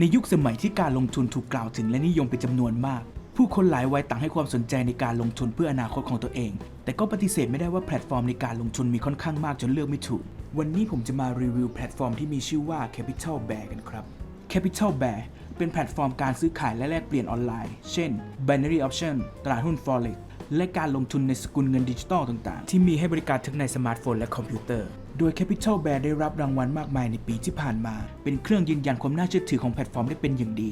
ในยุคสมัยที่การลงทุนถูกกล่าวถึงและนิยมเป็นจำนวนมาก ผู้คนหลายวัยต่างให้ความสนใจในการลงทุนเพื่ออนาคตของตัวเอง แต่ก็ปฏิเสธไม่ได้ว่าแพลตฟอร์มในการลงทุนมีค่อนข้างมากจนเลือกไม่ถูก วันนี้ผมจะมารีวิวแพลตฟอร์มที่มีชื่อว่า Capital Bear กันครับ Capital Bear เป็นแพลตฟอร์มการซื้อขายและแลกเปลี่ยนออนไลน์ เช่น Binary Option ตลาดหุ้น Forex และการลงทุนในสกุลเงินดิจิตอลต่างๆ ที่มีให้บริการทั้งในสมาร์ทโฟนและคอมพิวเตอร์ โดย Capital Bear ได้รับรางวัลมากมายในปีที่ผ่านมา เป็นเครื่องยืนยันความน่าเชื่อถือของแพลตฟอร์มได้เป็นอย่างดี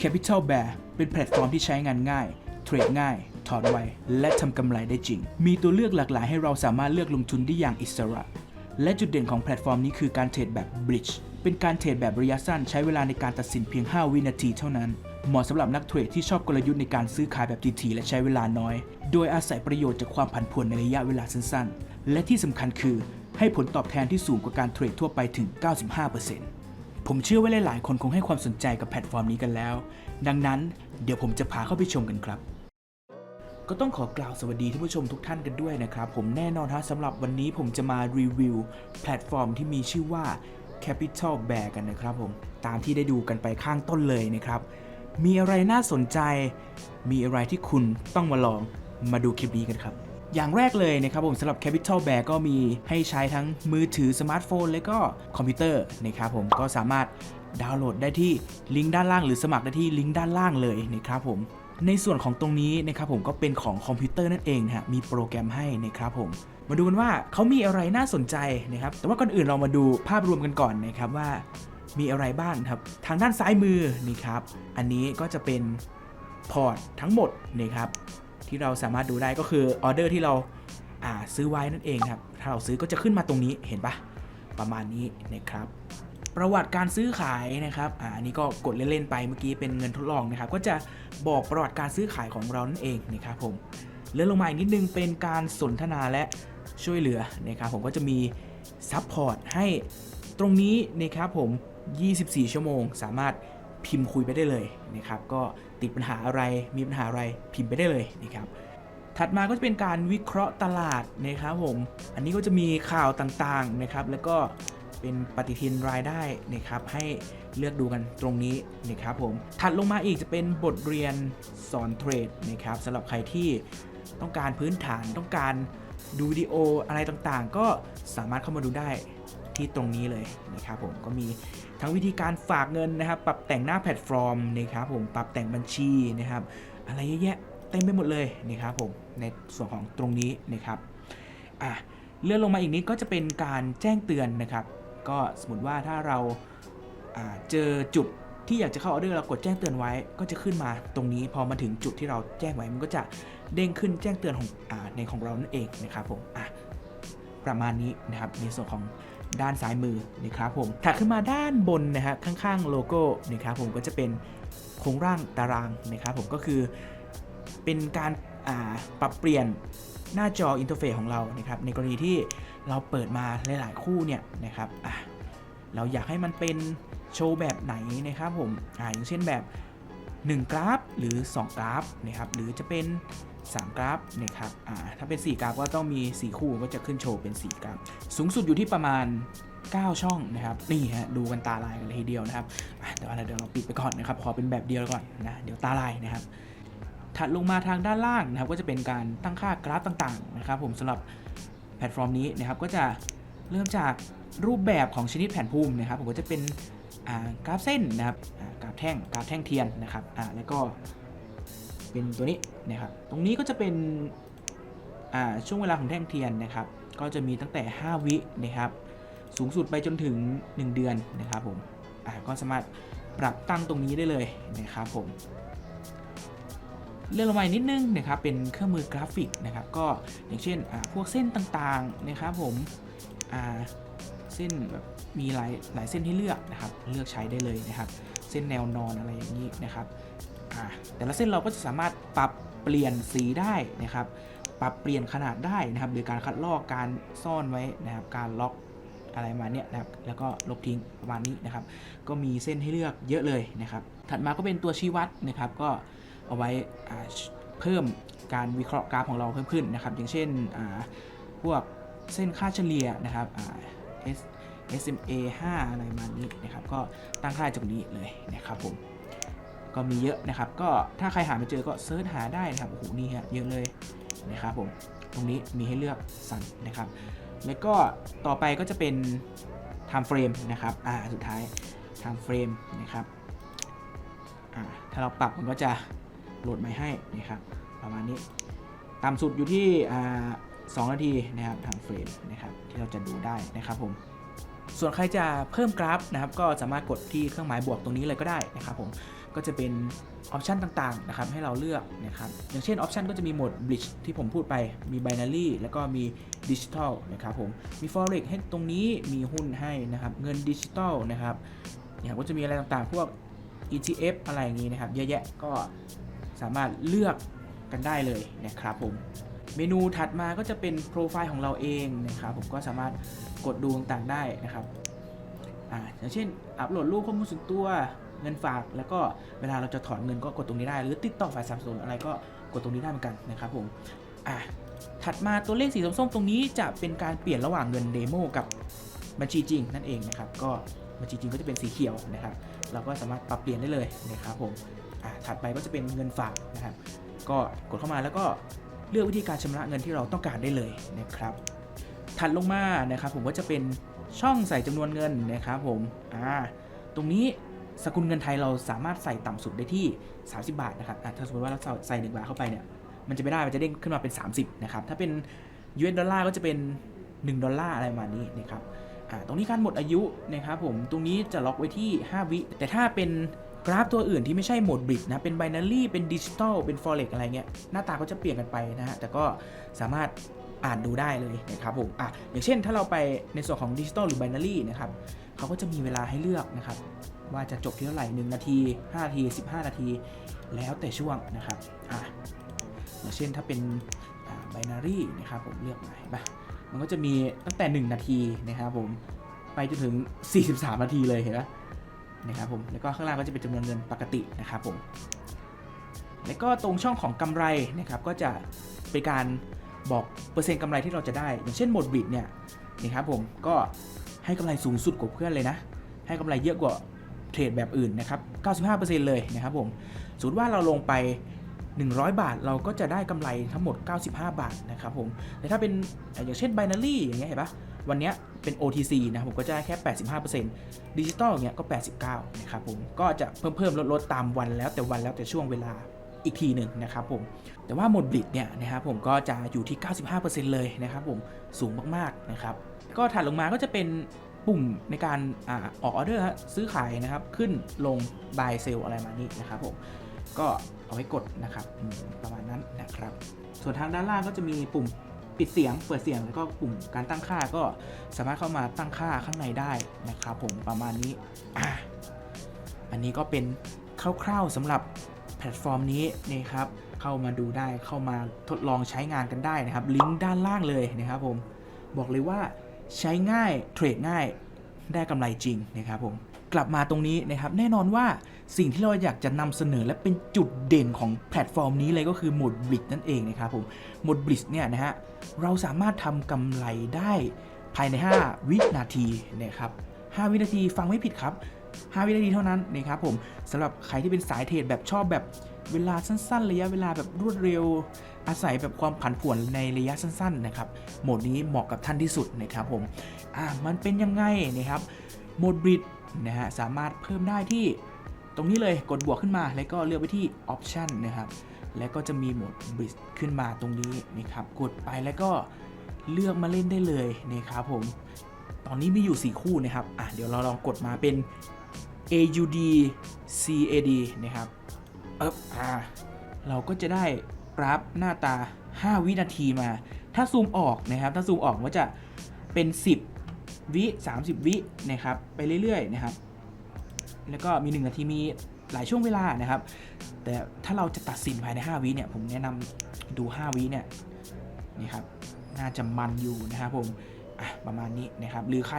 Capital Bear เป็นแพลตฟอร์มที่ใช้งานง่าย เทรดง่าย ถอนไว และทำกำไรได้จริง มีตัวเลือกหลากหลายให้เราสามารถเลือกลงทุนได้อย่างอิสระ และจุดเด่นของแพลตฟอร์มนี้คือการเทรดแบบ Bridge เป็นการเทรดแบบระยะสั้นใช้เวลาในการตัดสินเพียง 5 วินาทีเท่านั้นเหมาะสำหรับนักเทรดที่ชอบกลยุทธ์ในการซื้อขายแบบทีๆและใช้เวลาน้อย โดยอาศัยประโยชน์จากความผันผวนในระยะเวลาสั้นๆ และที่สำคัญคือ ให้ผลตอบแทนที่สูงกว่าการเทรดทั่วไปถึง 95%ผมเชื่อว่าหลายๆ คนคงให้ความสนใจกับแพลตฟอร์มนี้กันแล้ว ดังนั้นเดี๋ยวผมจะพาเข้าไปชมกันครับก็ต้องขอกล่าวสวัสดีท่านผู้ชมทุกท่านกันด้วยนะครับ ผมแน่นอนฮะสำหรับวันนี้ผมจะมารีวิวแพลตฟอร์มที่มีชื่อว่า Capital Bear กันนะครับผม ตามที่ได้ดูกันไปข้างต้นเลยนะครับ มีอะไรน่าสนใจ มีอะไรที่คุณต้องมาลองมาดูคลิปนี้กันครับ อย่างแรกเลยนะครับผมสำหรับ Capital Bear ก็มีให้ใช้ทั้งมือถือสมาร์ทโฟน และก็คอมพิวเตอร์นะครับผมก็สามารถดาวน์โหลดได้ที่ลิงก์ด้านล่างหรือสมัครได้ที่ลิงก์ด้านล่างเลยนะครับผมในส่วนของตรงนี้นะครับผมก็เป็นของคอมพิวเตอร์นั่นเองนะฮะมีโปรแกรมให้นะครับผมมาดูกันว่าเขามีอะไรน่าสนใจนะครับแต่ว่าก่อนอื่นเรามาดูภาพรวมกันก่อนนะครับว่า มีอะไรบ้างครับทางด้านซ้ายมือนี่ครับอันนี้ก็จะเป็นพอร์ตทั้งหมดนะครับ ที่เราสามารถดูได้ก็คือออเดอร์ที่เราซื้อไว้นั่นเองครับ ถ้าเราซื้อก็จะขึ้นมาตรงนี้เห็นปะประมาณนี้นะครับ ประวัติการซื้อขายนะครับอันนี้ก็กดเล่นๆไปเมื่อกี้เป็นเงินทดลองนะครับ ก็จะบอกประวัติการซื้อขายของเรานั่นเองนะครับผมเลื่อนลงมาอีกนิดนึงเป็นการสนทนาและช่วยเหลือนะครับผมก็จะมีซัพพอร์ตให้ตรงนี้นะครับผม 24 ชั่วโมง สามารถ พิมพ์คุยไปได้เลยนะครับก็ติดปัญหาอะไรมีปัญหาอะไรพิมพ์ไปได้เลยนะครับถัดมาก็จะเป็นการวิเคราะห์ตลาดนะครับผมอันนี้ก็จะมีข่าวต่างๆนะครับแล้วก็เป็นปฏิทินรายได้นะครับให้เลือกดูกันตรงนี้นะครับผมถัดลงมาอีกจะเป็นบทเรียนสอนเทรดนะครับสำหรับใครที่ต้องการพื้นฐานต้องการดูวิดีโออะไรต่างๆ ก็สามารถเข้ามาดูได้ ที่ตรงนี้เลยนะครับผมก็มีทั้งวิธีการฝากเงินนะครับ ปรับแต่งหน้าแพลตฟอร์มนะครับผมปรับแต่งบัญชีนะครับ อะไรเยอะแยะเต็มไปหมดเลยนะครับผมในส่วนของตรงนี้นะครับอะเลื่อนลงมาอีกนิดก็จะเป็นการแจ้งเตือนนะครับ ก็สมมติว่าถ้าเราอ่าเจอจุดที่อยากจะเข้าออเดอร์เรากดแจ้งเตือนไว้ก็จะขึ้นมาตรงนี้พอมาถึงจุดที่เราแจ้งไว้มันก็จะเด้งขึ้นแจ้งเตือนของอาในของเรานั่นเองนะครับผมอะประมาณนี้นะครับในส่วนของ ด้านซ้ายมือนะครับผมถัดขึ้นมาด้านบนนะฮะข้างๆโลโก้นะครับผมก็จะเป็นโครงร่างตารางนะครับผมก็คือเป็นการาปรับเปลี่ยนหน้าจออินเทอร์เฟซของเรานะครับในกรณีที่เราเปิดมาหลาย ๆ คู่เนี่ยนะครับเราอยากให้มันเป็นโชว์แบบไหนนะครับผมออย่างเช่นแบบ 1 กราฟหรือ 2 กราฟนะครับหรือจะเป็น 3 กราฟนะครับถ้าเป็น 4 กราฟก็ต้องมี 4 คู่ก็จะขึ้นโชว์เป็น 4 กราฟ สูงสุดอยู่ที่ประมาณ 9 ช่องนะครับนี่ฮะดูกันตาลายกันเลยทีเดียวนะครับอะแต่ว่าเดี๋ยวเราปิดไปก่อนนะครับขอเป็นแบบเดียวก่อนนะเดี๋ยวตาลายนะครับถัดลงมาทางด้านล่างนะครับก็จะเป็นการตั้งค่ากราฟต่างๆนะครับผมสำหรับแพลตฟอร์มนี้นะครับก็จะเริ่มจากรูปแบบของชนิดแผ่นภูมินะครับผมก็จะเป็นกราฟเส้นนะครับกราฟแท่งกราฟแท่งเทียนนะครับแล้วก็ เป็นตัวนี้นะครับ ตรงนี้ก็จะเป็นช่วงเวลาของแท่งเทียนนะครับ ก็จะมีตั้งแต่ 5 วินะครับ สูงสุดไปจนถึง 1 เดือนนะครับผมก็สามารถปรับตั้งตรงนี้ได้เลยนะครับผมเลื่อนลงมานิดนึงนะครับเป็นเครื่องมือกราฟิกนะครับ ก็อย่างเช่นพวกเส้นต่างๆนะครับผมเส้นแบบมีหลายหลายเส้นให้เลือกนะครับ เลือกใช้ได้เลยนะครับ เส้นแนวนอนอะไรอย่างนี้นะครับ แต่ละเส้นเราก็จะสามารถปรับเปลี่ยนสีได้นะครับ ปรับเปลี่ยนขนาดได้นะครับโดยการคัดลอกการซ่อนไว้นะครับ การล็อกอะไรมาเนี้ยนะครับ แล้วก็ลบทิ้งประมาณนี้นะครับ ก็มีเส้นให้เลือกเยอะเลยนะครับ ถัดมาก็เป็นตัวชี้วัดนะครับ ก็เอาไว้เพิ่มการวิเคราะห์กราฟของเราเพิ่มขึ้นนะครับ อย่างเช่นพวกเส้นค่าเฉลี่ยนะครับ S SMA 5 อะไรประมาณนี้นะครับ ก็ตั้งค่าจากนี้เลยนะครับผม ก็มีเยอะนะครับ ก็ถ้าใครหาไม่เจอก็เซิร์ชหาได้นะครับ โอ้โห นี่ฮะ เยอะเลยนะครับผม ตรงนี้มีให้เลือกสั่นนะครับ แล้วก็ต่อไปก็จะเป็น time frame นะครับ อ่า สุดท้าย time frame นะครับ อ่า ถ้าเราปรับมันก็จะโหลดใหม่ให้นะครับ ประมาณนี้ ต่ำสุดอยู่ที่ อ่าสองนาทีนะครับ time frame นะครับ ที่เราจะดูได้นะครับผม ส่วนใครจะเพิ่มกราฟนะครับก็สามารถกดที่เครื่องหมายบวกตรงนี้เลยก็ได้นะครับผมก็จะเป็นออปชันต่างๆนะครับให้เราเลือกนะครับอย่างเช่นออปชันก็จะมีโหมด bridge ที่ผมพูดไปมี binary แล้วก็มี digital นะครับผมมี forex ให้ตรงนี้มีหุ้นให้นะครับเงินดิจิทัลนะครับเนี่ยก็จะมีอะไรต่างๆ พวก ETF อะไรอย่างนี้นะครับเยอะแยะก็สามารถเลือกกันได้เลยนะครับผม เมนูถัดมาก็จะเป็นโปรไฟล์ของเราเองนะครับผมก็สามารถกดดูต่างๆได้นะครับอ่าอย่างเช่น อัปโหลดรูปข้อมูลส่วนตัวเงินฝาก แล้วก็เวลาเราจะถอนเงินก็กดตรงนี้ได้ หรือติดต่อฝ่ายสนับสนุนอะไรก็กดตรงนี้ได้เหมือนกันนะครับผมอ่าถัดมาตัวเลขสีส้มๆตรงนี้จะเป็นการเปลี่ยนระหว่างเงินเดโมกับบัญชีจริงนั่นเองนะครับก็บัญชีจริงก็จะเป็นสีเขียวนะครับ เราก็สามารถปรับเปลี่ยนได้เลยนะครับผมอ่าถัดไปก็จะเป็นเงินฝากนะครับ ก็กดเข้ามาแล้วก็ เลือกวิธีการชำระเงินที่เราต้องการได้เลยนะครับ ถัดลงมานะครับผมก็จะเป็นช่องใส่จำนวนเงินนะครับผมอ่าตรงนี้สกุลเงินไทยเราสามารถใส่ต่ำสุดได้ที่ 30 บาทนะครับอะถ้าสมมติว่าเราใส่1บาทเข้าไปเนี่ยมันจะไม่ได้มันจะเด้งขึ้นมาเป็น 30นะครับถ้าเป็น US ดอลลาร์ก็จะเป็น 1 ดอลลาร์อะไรประมาณนี้นะครับอ่าตรงนี้การหมดอายุนะครับผมตรงนี้จะล็อกไว้ที่ 5 วิแต่ถ้าเป็น กราฟตัวอื่นที่ไม่ใช่โหมดบริดนะเป็น binary เป็นดิจิตอลเป็น forex อะไรเงี้ยหน้าตาก็จะเปลี่ยนกันไปนะฮะแต่ก็สามารถอ่านดูได้เลยนะครับผมอะอย่างเช่นถ้าเราไปในส่วนของดิจิตอลหรือ binary นะครับเขาก็จะมีเวลาให้เลือกนะครับว่าจะจบที่เท่าไหร่ 1 นาที 5 นาที 15 นาที แล้วแต่ช่วงนะครับอะอย่างเช่นถ้าเป็นอ่า binary นะครับผมเลือกมาเห็นปะมันก็จะมีตั้งแต่ 1 นาทีนะครับผมไปจนถึง 43 นาทีเลยเห็นปะ นะครับผมแล้วก็ข้างล่างก็จะเป็นจำนวนเงินปกตินะครับผมแล้วก็ตรงช่องของกำไรนะครับก็จะเป็นการบอกเปอร์เซ็นต์กำไรที่เราจะได้ อย่างเช่นโหมดบิดเนี่ยนะครับผมก็ให้กำไรสูงสุดกว่าเพื่อนเลยนะ ให้กำไรเยอะกว่าเทรดแบบอื่นนะครับ 95%เลยนะครับผมสมมติว่าเราลงไป 100 บาทเราก็จะได้กำไรทั้งหมด 95 บาทนะครับผมแต่ถ้าเป็นอย่างเช่น binary อย่างเงี้ยเห็นปะ วันนี้เป็น OTC นะผมก็จะได้แค่ 85%ดิจิตอลเงี้ยก็ 89นะครับผมก็จะเพิ่มเพิ่มลดลดตามวันแล้วแต่วันแล้วแต่ช่วงเวลาอีกทีหนึ่งนะครับผมแต่ว่าโหมดบลิดเนี่ยนะครับผมก็จะอยู่ที่ 95%เลยนะครับผมสูงมากๆนะครับก็ถัดลงมาก็จะเป็นปุ่มในการอาออกออเดอร์ซื้อขายนะครับขึ้นลง buy sell อะไรมานี้นะครับผมก็เอาไว้กดนะครับประมาณนั้นนะครับ ส่วนทางด้านล่างก็จะมีปุ่ม ปิดเสียงเปิดเสียงแล้วก็ปุ่มการตั้งค่าก็สามารถเข้ามาตั้งค่าข้างในได้นะครับผมประมาณนี้อันนี้ก็เป็นคร่าวๆสำหรับแพลตฟอร์มนี้นะครับเข้ามาดูได้เข้ามาทดลองใช้งานกันได้นะครับ ลิงก์ด้านล่างเลยนะครับผมบอกเลยว่าใช้ง่ายเทรดง่ายได้กำไรจริงนะครับผมกลับมาตรงนี้นะครับ แน่นอนว่า สิ่งที่เราอยากจะนำเสนอและเป็นจุดเด่นของแพลตฟอร์มนี้เลยก็คือโหมดบลิ z นั่นเองนะครับผมโหมดบลิ z เนี่ยนะฮะเราสามารถทำกำไรได้ภายใน 5 วินาทีนะครับ5วินาทีฟังไม่ผิดครับ 5 วินาทีเท่านั้นนะครับผมสำหรับใครที่เป็นสายเทรดแบบชอบแบบเวลาสั้นๆ ระยะเวลาแบบรวดเร็ว อาศัยแบบความผันผวนในระยะสั้นๆนะครับโหมดนี้เหมาะกับท่านที่สุดนะครับผมอ่ามันเป็นยังไงนะครับโหมดบริดนะฮะสามารถเพิ่มได้ที่ ตรงนี้เลยกดบวกขึ้นมา แล้วก็เลือกไปที่ Option นะครับ แล้วก็จะมีโหมดบริดขึ้นมาตรงนี้นะครับ กดไปแล้วก็เลือกมาเล่นได้เลยนะครับผม ตอนนี้มีอยู่ 4 คู่นะครับ อะเดี๋ยวเราลองกดมาเป็น AUD CAD นะครับเอบอ่าเราก็จะได้กราฟหน้าตา 5 วินาทีมา ถ้าซูมออกนะครับ ถ้าซูมออกก็จะเป็น 10 วิ 30 วินะครับ ไปเรื่อยๆนะครับ แล้วก็มี 1 นาทีมีหลายช่วงเวลานะครับ แต่ถ้าเราจะตัดสินภายใน 5วิเนี่ย ผมแนะนำดู 5วิเนี่ยนี่ครับน่าจะมันอยู่นะครับผมประมาณนี้นะครับ หรือใคร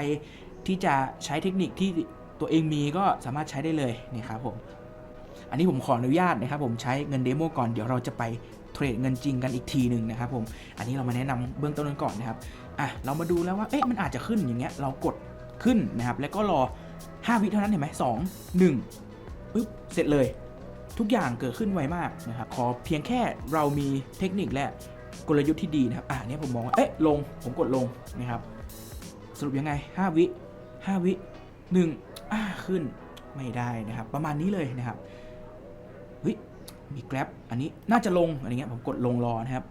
ที่จะใช้เทคนิคที่ตัวเองมีก็สามารถใช้ได้เลยนี่ครับผม อันนี้ผมขออนุญาตนะครับ ผมใช้เงินเดโมก่อนเดี๋ยวเราจะไปเทรดเงินจริงกันอีกทีหนึ่งนะครับผม อันนี้เรามาแนะนำเบื้องต้นกันก่อนนะครับ อะเรามาดูแล้วว่า เอ๊ะมันอาจจะขึ้นอย่างเงี้ย เรากดขึ้นนะครับ แล้วก็รอ 5วิเท่านั้นเห็นไหม2 1ปึ๊บเสร็จเลย ทุกอย่างเกิดขึ้นไวมากนะครับขอเพียงแค่เรามีเทคนิคและกลยุทธ์ที่ดีนะครับ อ่าเนี่ยผมมองว่า เอ๊ะ ลง ผมกดลงนะครับ สรุปยังไง 5 วิ 5 วิ 1 อ่า ขึ้น ไม่ได้นะครับ ประมาณนี้เลยนะครับเฮ้ย มีแกร็บอันนี้น่าจะลง อะไรเงี้ย ผมกดลงรอนะครับ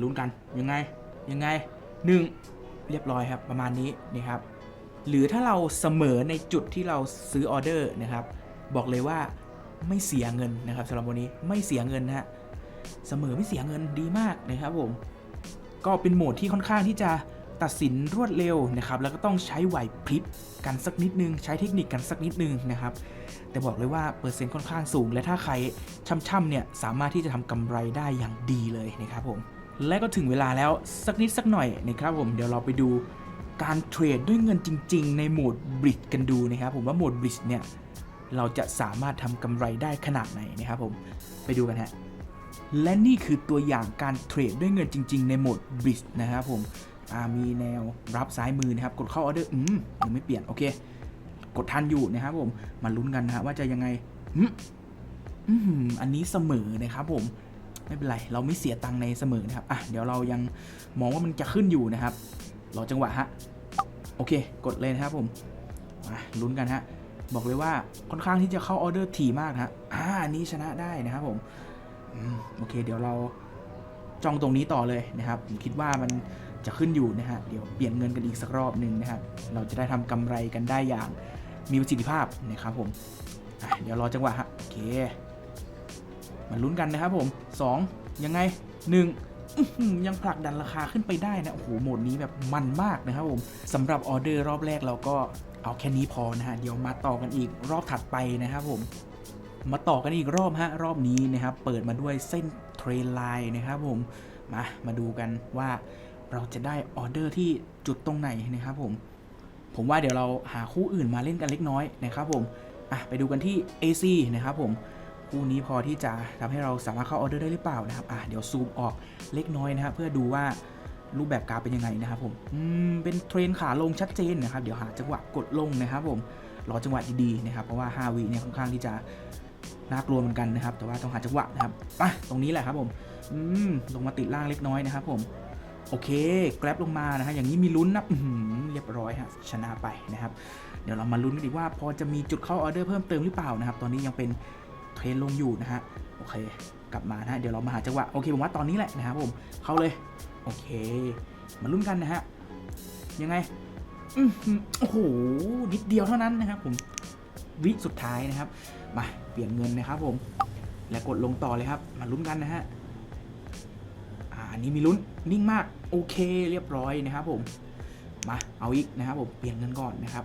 ลุ้นกัน ยังไง ยังไงหนึ่งเรียบร้อยครับ ประมาณนี้นะครับ หรือถ้าเราเสมอในจุดที่เราซื้อออเดอร์นะครับ บอกเลยว่าไม่เสียเงินนะครับสำหรับวันนี้ไม่เสียเงินนะฮะเสมอไม่เสียเงินดีมากนะครับผมก็เป็นโหมดที่ค่อนข้างที่จะตัดสินรวดเร็วนะครับ แล้วก็ต้องใช้ไหวพริบกันสักนิดนึง ใช้เทคนิคกันสักนิดนึงนะครับ แต่บอกเลยว่าเปอร์เซ็นต์ค่อนข้างสูง และถ้าใครช่ำๆเนี่ยสามารถที่จะทำกำไรได้อย่างดีเลยนะครับผมและก็ถึงเวลาแล้วสักนิดสักหน่อยนะครับผมเดี๋ยวเราไปดู การเทรดด้วยเงินจริง ๆ ในโหมดบริดกันดูนะครับผมว่าโหมดบริดเนี่ยเราจะสามารถทำกำไรได้ขนาดไหนนะครับผมไปดูกันฮะและนี่คือตัวอย่างการเทรดด้วยเงินจริง ๆ ในโหมดบริดนะครับผมมีแนวรับซ้ายมือนะครับ กดเข้าออเดอร์อืมยังไม่เปลี่ยนโอเค กดทันอยู่นะครับผมมาลุ้นกันนะฮะว่าจะยังไงอืมอืมอันนี้เสมอนะครับผมไม่เป็นไร เราไม่เสียตังค์ในเสมอนะครับ อะ เดี๋ยวเรายังมองว่ามันจะขึ้นอยู่นะครับ รอจังหวะฮะ โอเค กดเลยนะครับผม มาลุ้นกันฮะ บอกเลยว่าค่อนข้างที่จะเข้าออเดอร์ถี่มากฮะ อ่าอันนี้ชนะได้นะครับผมโอเค เดี๋ยวเราจองตรงนี้ต่อเลยนะครับ ผมคิดว่ามันจะขึ้นอยู่นะฮะ เดี๋ยวเปลี่ยนเงินกันอีกสักรอบหนึ่งนะครับ เราจะได้ทำกำไรกันได้อย่างมีประสิทธิภาพนะครับผม เดี๋ยวรอจังหวะฮะ โอเคมาลุ้นกันนะครับผม 2 ยังไง 1 ยังผลักดันราคาขึ้นไปได้นะ โอ้โห โหมดนี้แบบมันมากนะครับผมสำหรับออเดอร์รอบแรกเราก็เอาแค่นี้พอนะฮะ เดี๋ยวมาต่อกันอีกรอบถัดไปนะครับผม มาต่อกันอีกรอบฮะ รอบนี้นะครับ เปิดมาด้วยเส้นเทรนไลน์นะครับผม มา มาดูกันว่าเราจะได้ออเดอร์ที่จุดตรงไหนนะครับผม ผมว่าเดี๋ยวเราหาคู่อื่นมาเล่นกันเล็กน้อยนะครับผม อะ ไปดูกันที่ AC นะครับผม คู่นี้พอที่จะทำให้เราสามารถเข้าออเดอร์ได้หรือเปล่านะครับอะเดี๋ยวซูมออกเล็กน้อยนะครับเพื่อดูว่ารูปแบบกราฟเป็นยังไงนะครับผมอืมเป็นเทรนขาลงชัดเจนนะครับเดี๋ยวหาจังหวะกดลงนะครับผมรอจังหวะดีๆนะครับเพราะว่า 5วิเนี่ยค่อนข้างที่จะน่ากลัวเหมือนกันนะครับ แต่ว่าต้องหาจังหวะนะครับอะตรงนี้แหละครับผมอืมลงมาติดล่างเล็กน้อยนะครับผมโอเค แกร็บลงมานะฮะ อย่างนี้มีลุ้นนะอื้อหือเรียบร้อยฮะ ชนะไปนะครับ เดี๋ยวเรามาลุ้นกันดีว่าพอจะมีจุดเข้าออเดอร์เพิ่มเติมหรือเปล่านะครับ ตอนนี้ยังเป็น เทรนลงอยู่นะฮะโอเค กลับมานะเดี๋ยวเรามาหาจังหวะโอเคผมว่าตอนนี้แหละนะครับผมเข้าเลยโอเคมาลุ้นกันนะฮะยังไงโอ้โหนิดเดียวเท่านั้นนะครับผมวิสุดท้ายนะครับ มาเปลี่ยนเงินนะครับผม และกดลงต่อเลยครับ มาลุ้นกันนะฮะอันนี้มีลุ้นนิ่งมากโอเคเรียบร้อยนะครับผมมาเอาอีกนะครับผมเปลี่ยนเงินก่อนนะครับ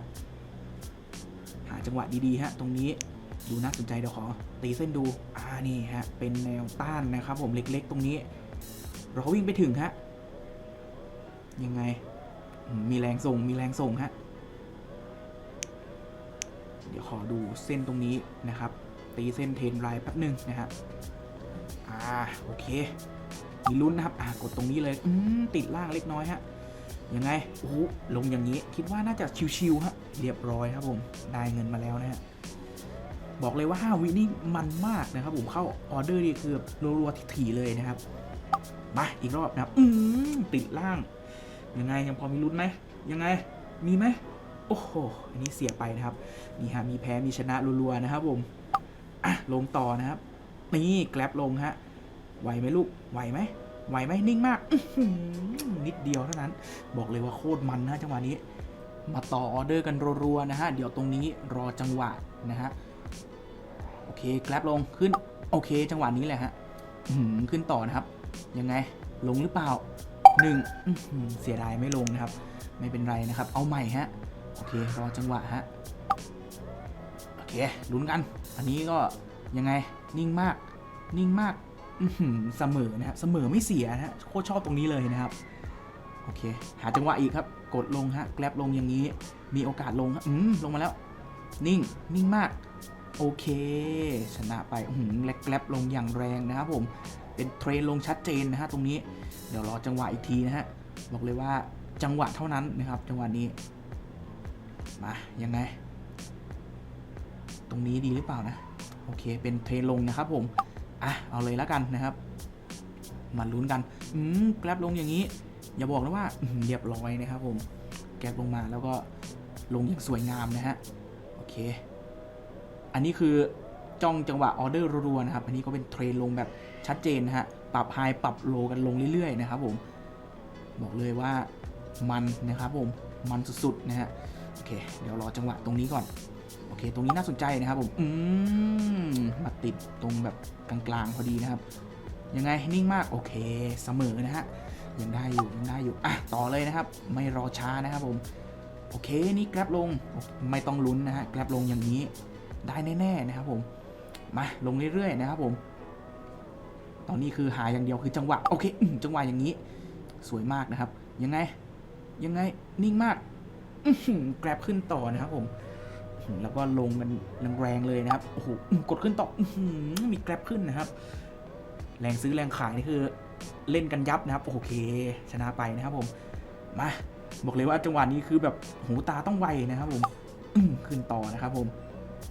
หาจังหวะดีๆฮะตรงนี้ ดูน่าสนใจเดี๋ยวขอ ตีเส้นดู อ่านี่ฮะ เป็นแนวต้านนะครับผมเล็กๆ ตรงนี้ เราวิ่งไปถึงฮะ ยังไง มีแรงส่ง มีแรงส่งฮะ เดี๋ยวขอดูเส้นตรงนี้นะครับ ตีเส้นเทรนไลน์แป๊บหนึ่งนะฮะอ่า โอเค มีลุ้นนะครับ อ่ากดตรงนี้เลย อืม ติดล่างเล็กน้อยฮะยังไง โอ้โหลงอย่างนี้ คิดว่าน่าจะชิวๆฮะ เรียบร้อยครับผม ได้เงินมาแล้วนะฮะ บอกเลยว่า 5 วินี่มันมากนะครับผมเข้าออเดอร์นี่คือรัวๆถี่เลยนะครับมาอีกรอบนะครับ อืมติดล่าง ยังไงยังพอมีลุ้นไหมยังไงมีไหมโอ้โหอันนี้เสียไปนะครับนี่ฮะมีแพ้มีชนะรัวๆนะครับผมอะลงต่อนะครับนี่แกลบลงฮะไหวไหมลูกไหวไหมไหวไหมนิ่งมากนิดเดียวเท่านั้น บอกเลยว่าโคตรมันนะจังหวะนี้ มาต่อออเดอร์กันรัวๆนะฮะเดี๋ยวตรงนี้รอจังหวะนะฮะ เคแกลบลงขึ้น โอเค จังหวะนี้แหละฮะขึ้นต่อนะครับ ยังไงลงหรือเปล่าหนึ่งเสียดายไม่ลงนะครับ ไม่เป็นไรนะครับ เอาใหม่ฮะ โอเค รอจังหวะฮะ โอเค ลุ้นกัน อันนี้ก็ยังไง นิ่งมาก นิ่งมากเสมอนะฮะ เสมอไม่เสียนะฮะ โคตรชอบตรงนี้เลยนะครับ โอเค หาจังหวะอีกครับ กดลงฮะ แกลบลงอย่างนี้ มีโอกาสลงฮะ อืม ลงมาแล้ว นิ่ง นิ่งมาก โอเค ชนะไปอื้อหือแกลบลงอย่างแรงนะครับผมเป็นเทรนลงชัดเจนนะฮะตรงนี้เดี๋ยวรอจังหวะอีกทีนะฮะบอกเลยว่าจังหวะเท่านั้นนะครับ จังหวะนี้มายังไง ตรงนี้ดีหรือเปล่านะ โอเคเป็นเทรนลงนะครับผมอะเอาเลยแล้วกันนะครับมาลุ้นกันอืมแกลบลงอย่างนี้ อย่าบอกนะว่าเรียบร้อยนะครับผมแกลบลงมาแล้วก็ลงอย่างสวยงามนะฮะโอเค อันนี้คือจ้องจังหวะออเดอร์รัวๆนะครับ อันนี้ก็เป็นเทรนลงแบบชัดเจนนะฮะ ปรับไฮปรับโลกันลงเรื่อยๆนะครับผม บอกเลยว่ามันนะครับผม มันสุดๆนะฮะ โอเค เดี๋ยวรอจังหวะตรงนี้ก่อน โอเค ตรงนี้น่าสนใจนะครับผม อืม มาติดตรงแบบกลางๆพอดีนะครับ ยังไงนิ่งมาก โอเค เสมอนะฮะ ยังได้อยู่ ยังได้อยู่ อะ ต่อเลยนะครับ ไม่รอช้านะครับผม โอเค นี่แกร็บลง ไม่ต้องลุ้นนะฮะ แกร็บลงอย่างนี้ ได้แน่ๆนะครับผม มาลงเรื่อยๆนะครับผม ตอนนี้คือหาอย่างเดียวคือจังหวะโอเคจังหวะอย่างนี้ สวยมากนะครับ ยังไง ยังไงนิ่งมากแกร็บขึ้นต่อนะครับผม แล้วก็ลงกันแรงๆเลยนะครับโอ้โหกดขึ้นต่อมีแกร็บขึ้นนะครับ แรงซื้อแรงขายนี่คือเล่นกันยับนะครับ โอเค ชนะไปนะครับผม มาบอกเลยว่าจังหวะนี้คือแบบหูตาต้องไวนะครับผมขึ้นต่อนะครับผม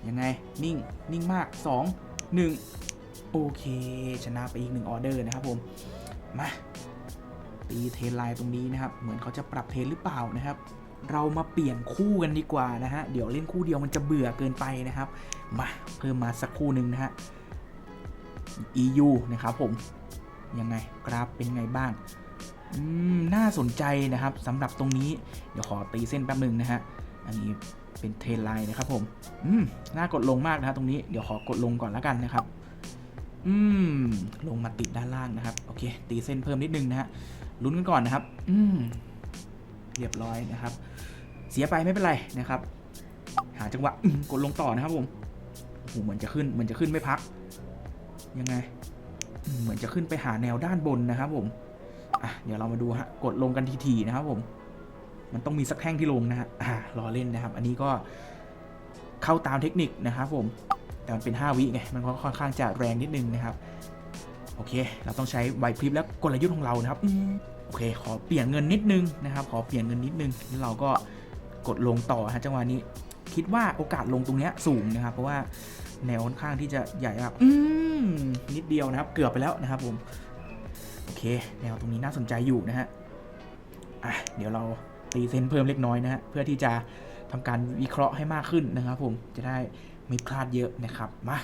ยังไง นิ่ง นิ่งมาก 2 1 โอเค ชนะไปอีกหนึ่งออเดอร์นะครับผม มาตีเทนไลน์ตรงนี้นะครับ เหมือนเขาจะปรับเทนหรือเปล่านะครับ เรามาเปลี่ยนคู่กันดีกว่านะฮะ เดี๋ยวเล่นคู่เดียวมันจะเบื่อเกินไปนะครับ มาเพิ่มมาสักคู่หนึ่งนะฮะ EU นะครับผม ยังไงกราฟเป็นไงบ้างอืมน่าสนใจนะครับสำหรับตรงนี้ เดี๋ยวขอตีเส้นแป๊บหนึ่งนะฮะ อันนี้ เป็นเทรนไลน์นะครับผม อืม น่ากดลงมากนะฮะตรงนี้ เดี๋ยวขอกดลงก่อนแล้วกันนะครับ อืม ลงมาติดด้านล่างนะครับ โอเค ตีเส้นเพิ่มนิดนึงนะฮะ ลุ้นกันก่อนนะครับ อืม เรียบร้อยนะครับ เสียไปไม่เป็นไรนะครับ หาจังหวะกดลงต่อนะครับผมโอ้โหเหมือนจะขึ้น เหมือนจะขึ้นไม่พัก ยังไง เหมือนจะขึ้นไปหาแนวด้านบนนะครับผม อะ เดี๋ยวเรามาดูฮะ กดลงกันทีๆนะครับผม มันต้องมีสักแท่งที่ลงนะฮะรอเล่นนะครับ อันนี้ก็เข้าตามเทคนิคนะครับผม แต่มันเป็น 5 วิไง มันก็ค่อนข้างจะแรงนิดนึงนะครับ โอเค เราต้องใช้ไหวพริบและกลยุทธ์ของเรานะครับ โอเค ขอเปลี่ยนเงินนิดนึงนะครับ ขอเปลี่ยนเงินนิดนึง แล้วเราก็กดลงต่อฮะจังหวะนี้ คิดว่าโอกาสลงตรงเนี้ยสูงนะครับ เพราะว่าแนวค่อนข้างที่จะใหญ่ครับอืมนิดเดียวนะครับ เกือบไปแล้วนะครับผม โอเค แนวตรงนี้น่าสนใจอยู่นะฮะ อะ เดี๋ยวเรา ตีเส้นเพิ่มเล็กน้อยนะฮะเพื่อที่จะทำการวิเคราะห์ให้มากขึ้นนะครับผมจะได้ไม่พลาดเยอะนะครับมา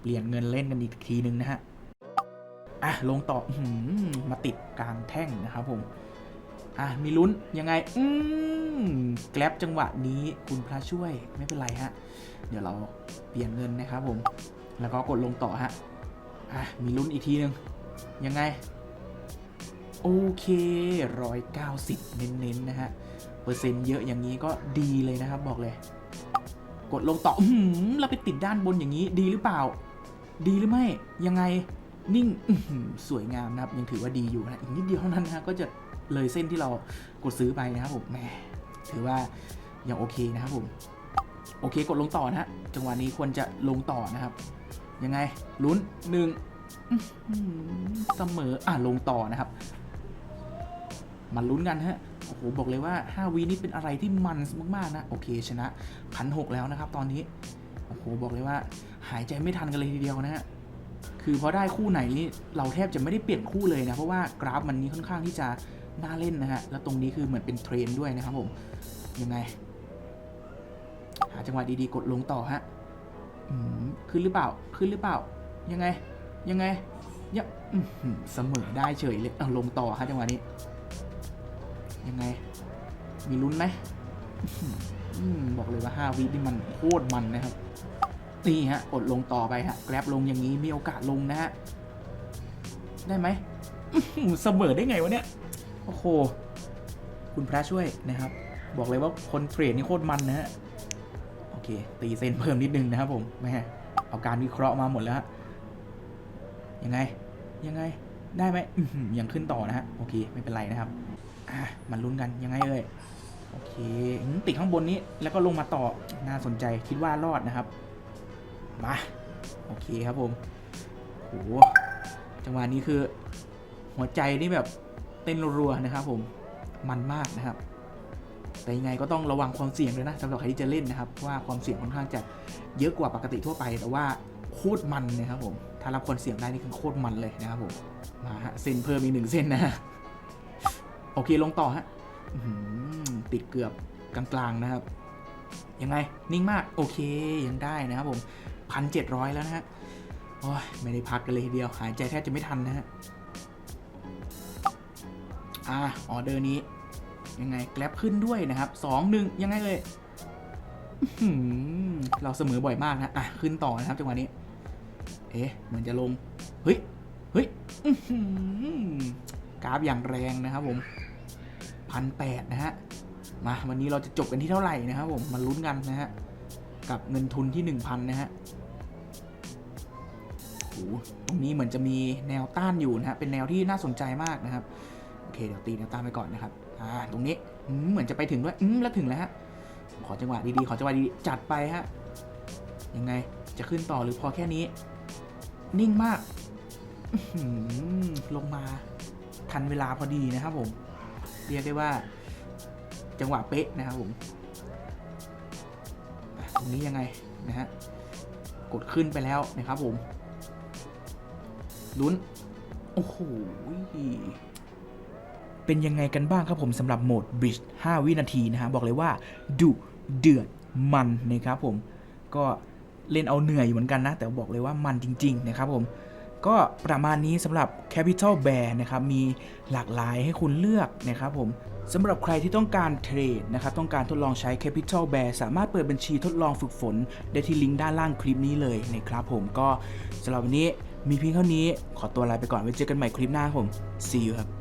เปลี่ยนเงินเล่นกันอีกทีนึงนะฮะอะลงต่อมาติดกลางแท่งนะครับผมอะมีลุ้นยังไง อืมแกลบจังหวะนี้คุณพระช่วยไม่เป็นไรฮะ เดี๋ยวเราเปลี่ยนเงินนะครับผม แล้วก็กดลงต่อฮะอะมีลุ้นอีกทีนึงยังไง โอเคร้อยเก้าสิบเน้นๆ นะฮะ เปอร์เซ็นต์เยอะอย่างนี้ก็ดีเลยนะครับ บอกเลย กดลงต่ออื้อหือเราไปติดด้านบนอย่างนี้ดีหรือเปล่า ดีหรือไม่ ยังไงนิ่งสวยงามนะครับ ยังถือว่าดีอยู่นะอีกนิดเดียวเท่านั้นนะก็จะเลยเส้นที่เรากดซื้อไปนะครับผมแหมถือว่ายังโอเคนะครับผม โอเคกดลงต่อนะฮะจังหวะนี้ควรจะลงต่อนะครับ ยังไงลุ้นหนึ่งเสมออะลงต่อนะครับ มาลุ้นกันฮะ โอ้โห บอกเลยว่า 5 วีนี่เป็นอะไรที่มันมากๆนะ โอเคชนะพันหกแล้วนะครับ ตอนนี้ โอ้โห บอกเลยว่าหายใจไม่ทันกันเลยทีเดียวนะฮะ คือพอได้คู่ไหนนี่เราแทบจะไม่ได้เปลี่ยนคู่เลยนะ เพราะว่ากราฟมันนี้ค่อนข้างที่จะน่าเล่นนะฮะ แล้วตรงนี้คือเหมือนเป็นเทรนด์ด้วยนะครับผม ยังไง หาจังหวะดีๆ กดลงต่อฮะอืมขึ้นหรือเปล่า ขึ้นหรือเปล่า ยังไง ยังไงยังอื้อหือเสมอได้เฉยเลยเอาลงต่อฮะจังหวะนี้ ยังไง มีลุ้นไหมอมบอกเลยว่า 5 วินี่มันโคตรมันนะครับ นี่ฮะกดลงต่อไปฮะ แกร็บลงอย่างนี้มีโอกาสลงนะฮะ ได้ไหมเสมอได้ไงวะเนี่ย โอ้โห คุณพระช่วยนะครับ บอกเลยว่าคนเทรดนี่โคตรมันนะฮะ โอเค ตีเส้นเพิ่มนิดนึงนะครับผมแม่เอาการวิเคราะห์มาหมดแล้วฮะ ยังไง ยังไง ได้ไหมยังขึ้นต่อนะฮะ โอเค ไม่เป็นไรนะครับ อะมันลุ้นกันยังไงเอ่ยโอเคติดข้างบนนี้แล้วก็ลงมาต่อน่าสนใจคิดว่ารอดนะครับมาโอเคครับผมโหจังหวะนี้คือ หัวใจนี่แบบเต้นรัวๆนะครับ ผมมันมากนะครับ แต่ยังไงก็ต้องระวังความเสี่ยงด้วยนะสำหรับใครที่จะเล่นนะครับว่าความเสี่ยงค่อนข้างจะเยอะกว่าปกติทั่วไป แต่ว่าโคตรมันนะครับผมถ้ารับความเสี่ยงได้นี่คือโคตรมันเลยนะครับผมมาฮะเส้นเพิ่มอีกหนึ่งเส้นนะ โอเคลงต่อฮะอติดเกือบกลางๆนะครับ ยังไงนิ่งมากโอเคยังได้นะครับผมพันเจ็ดร้อยแล้วนะฮะโอ้ยไม่ได้พักกันเลยทีเดียวหายใจแทบจะไม่ทันนะฮะอ่าออเดอร์นี้ยังไงแกลบขึ้นด้วยนะครับสองหนึ่งยังไงเลยเราเสมอบ่อยมากนะอะขึ้นต่อนะครับจังหวะนี้ เอ๊ะเหมือนจะลง เฮ้ย เฮ้ยกราฟอย่างแรงนะครับผม พันแปดนะฮะ มาวันนี้เราจะจบกันที่เท่าไหร่นะครับผมมาลุ้นกันนะฮะ กับเงินทุนที่ 1,000 นะฮะโอ้ตรงนี้เหมือนจะมีแนวต้านอยู่นะฮะเป็นแนวที่น่าสนใจมากนะครับ โอเคเดี๋ยวตีแนวต้านไปก่อนนะครับ อ่า ตรงนี้เหมือนจะไปถึงด้วย อืมแล้วถึงแล้วฮะ ขอจังหวะดีๆ ขอจังหวะดีๆจัดไปฮะ ยังไงจะขึ้นต่อหรือพอแค่นี้ นิ่งมากลงมาทันเวลาพอดีนะครับผม เรียกได้ว่า จังหวะเป๊ะนะครับผมตรงนี้ยังไงนะฮะกดขึ้นไปแล้วนะครับผมลุ้น โอ้โหเป็นยังไงกันบ้างครับผมสำหรับโหมด Bridge 5วินาทีนะฮะบอกเลยว่าดุเดือดมันนะครับผมก็เล่นเอาเหนื่อยอยู่เหมือนกันนะ แต่บอกเลยว่ามันจริง ๆ นะครับผม ก็ประมาณนี้สำหรับ Capital Bear นะครับ มีหลากหลายให้คุณเลือกนะครับผมสำหรับใครที่ต้องการเทรดนะครับ ต้องการทดลองใช้ Capital Bear สามารถเปิดบัญชีทดลองฝึกฝน ได้ที่ลิงก์ด้านล่างคลิปนี้เลยนะครับผมก็สำหรับวันนี้มีเพียงเท่านี้ขอตัวลาไปก่อนไว้เจอกันใหม่คลิปหน้าผม see you ครับ